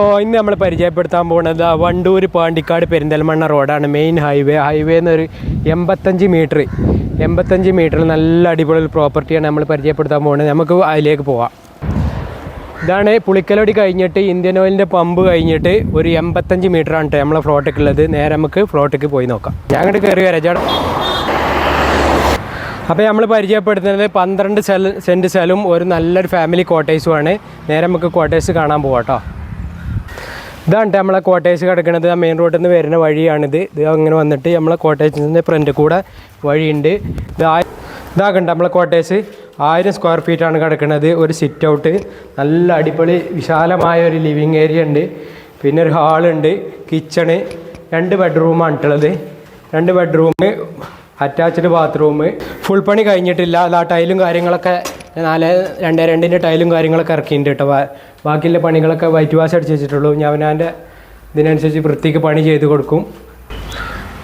അപ്പോൾ ഇന്ന് നമ്മൾ പരിചയപ്പെടുത്താൻ പോകുന്നത് വണ്ടൂർ പാണ്ടിക്കാട് പെരിന്തൽമണ്ണ റോഡാണ്. Main highway. ഹൈവേ എന്നൊരു എൺപത്തഞ്ച് മീറ്റർ എൺപത്തഞ്ച് മീറ്ററിൽ നല്ല അടിപൊളി പ്രോപ്പർട്ടിയാണ് നമ്മൾ പരിചയപ്പെടുത്താൻ പോകുന്നത് നമുക്ക് അതിലേക്ക് പോവാം. ഇതാണ് പുളിക്കലൊടി കഴിഞ്ഞിട്ട് ഇന്ത്യൻ ഓയിലിന്റെ പമ്പ് കഴിഞ്ഞിട്ട് ഒരു എൺപത്തഞ്ച് മീറ്ററാണ് കേട്ടോ നമ്മളെ ഫ്ലോട്ടൊക്കെ ഉള്ളത്. നേരെ നമുക്ക് ഫ്ലോട്ടേക്ക് പോയി നോക്കാം. ഞാൻ അങ്ങോട്ട് കയറി വരാം ചേട്ടാ. അപ്പോൾ നമ്മൾ പരിചയപ്പെടുത്തുന്നത് പന്ത്രണ്ട് സെൽ സെന്റ് സ്ഥലവും ഒരു നല്ലൊരു ഫാമിലി ക്വാർട്ടേഴ്സുമാണ് നേരെ നമുക്ക് ക്വാർട്ടേഴ്സ് കാണാൻ പോവാം കേട്ടോ ഇതാണ് നമ്മളെ കോട്ടേജ് കിടക്കുന്നത് ആ മെയിൻ റോഡിൽ നിന്ന് വരുന്ന വഴിയാണിത്. ഇത് അങ്ങനെ വന്നിട്ട് നമ്മളെ കോട്ടേജിന്റെ ഫ്രണ്ട് കൂടെ വഴിയുണ്ട്. ഇത് ആ ഇതാക്കണ്ട നമ്മളെ കോട്ടേജ് ആയിരം സ്ക്വയർ ഫീറ്റാണ് കിടക്കുന്നത് ഒരു സിറ്റ് ഔട്ട് നല്ല അടിപൊളി വിശാലമായ ഒരു ലിവിങ് ഏരിയ ഉണ്ട്. പിന്നെ ഒരു ഹാളുണ്ട് കിച്ചണ് രണ്ട് ബെഡ്റൂമാണ് ഉള്ളത് രണ്ട് ബെഡ്റൂം അറ്റാച്ച്ഡ് ബാത്റൂം ഫുൾ പണി കഴിഞ്ഞിട്ടില്ല. അത് ആ ടൈലും കാര്യങ്ങളൊക്കെ നാല് രണ്ട് രണ്ടിന്റെ ടൈലും കാര്യങ്ങളൊക്കെ ഇറക്കിയിട്ടുണ്ട് കേട്ടോ. ബാക്കിയുള്ള പണികളൊക്കെ വൈറ്റ് വാഷ് അടിച്ച് വെച്ചിട്ടുള്ളൂ. ഞാൻ അവനാന്റെ ഇതിനനുസരിച്ച് വൃത്തിക്ക് പണി ചെയ്ത് കൊടുക്കും.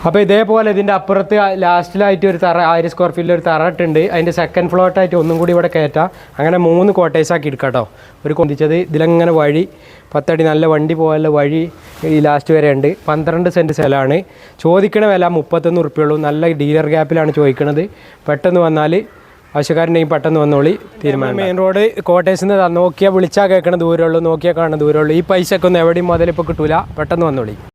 അപ്പോൾ ഇതേപോലെ ഇതിന്റെ അപ്പുറത്ത് ലാസ്റ്റിലായിട്ട് ഒരു തറ ആയിരം സ്ക്വയർ ഫീറ്റിൽ ഒരു തറ ഇട്ടുണ്ട്. അതിന്റെ സെക്കൻഡ് ഫ്ലോട്ടായിട്ട് ഒന്നും കൂടി ഇവിടെ കയറ്റാം. അങ്ങനെ മൂന്ന് എടുക്കാം കേട്ടോ. ഒരു കൊന്തിച്ചത് ഇതിലങ്ങനെ വഴി പത്തടി നല്ല വണ്ടി പോകാനുള്ള വഴി ഈ ലാസ്റ്റ് വരെ ഉണ്ട്. പന്ത്രണ്ട് സെന്റ് സ്ഥലമാണ് ചോദിക്കണ വില മുപ്പത്തൊന്ന് ഉറുപ്പ്യുള്ളൂ നല്ല ഡീലർ ഗ്യാപ്പിലാണ് ചോദിക്കുന്നത് പെട്ടെന്ന് വന്നാൽ ആവശ്യക്കാരുണ്ടെങ്കിൽ പെട്ടെന്ന് വന്നോളി തീരുമാനം മെയിൻ റോഡ് കോട്ടേഴ്സിൽ നിന്ന് നോക്കിയാൽ വിളിച്ചാൽ കേൾക്കണ ദൂരമുള്ളൂ നോക്കിയാൽ കാണുന്ന ദൂരമുള്ളൂ ഈ പൈസ ഒക്കെ ഒന്നും എവിടെയും മുതലിപ്പോൾ കിട്ടൂല. പെട്ടെന്ന് വന്നോളി.